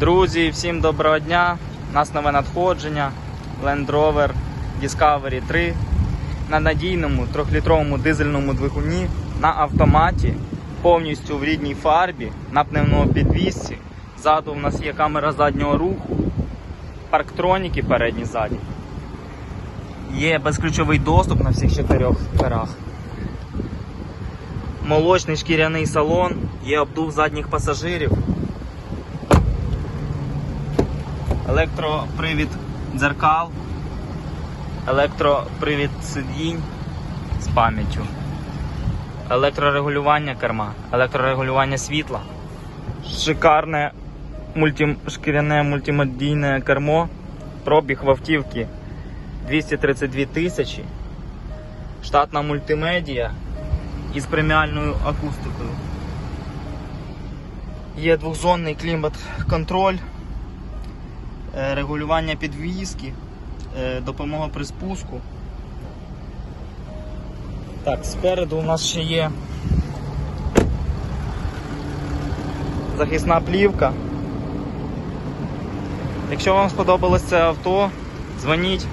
Друзі, всім доброго дня! У нас нове надходження Land Rover Discovery 3 на надійному 3-літровому дизельному двигуні на автоматі, повністю в рідній фарбі, на пневмопідвісці. Ззаду у нас є камера заднього руху, парктроніки передні ззаді. Є безключовий доступ на всіх чотирьох дверах. Молочний шкіряний салон, є обдув задніх пасажирів. Електропривід дзеркал, електропривід сидінь з пам'яттю, електрорегулювання керма, електрорегулювання світла, шикарне мульті... шкіряне мультимедійне кермо, пробіг в автівки 232 тисячі, штатна мультимедія із преміальною акустикою. Є двохзонний клімат-контроль е, регулювання підвіски, е, допомога при спуску. Так, спереду у нас ще є захисна плівка. Якщо вам сподобалось це авто, дзвоніть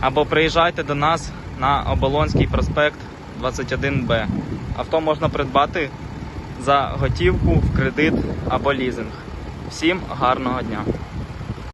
або приїжджайте до нас на Оболонський проспект 21Б. Авто можна придбати за готівку в кредит або лізинг. Всім гарного дня!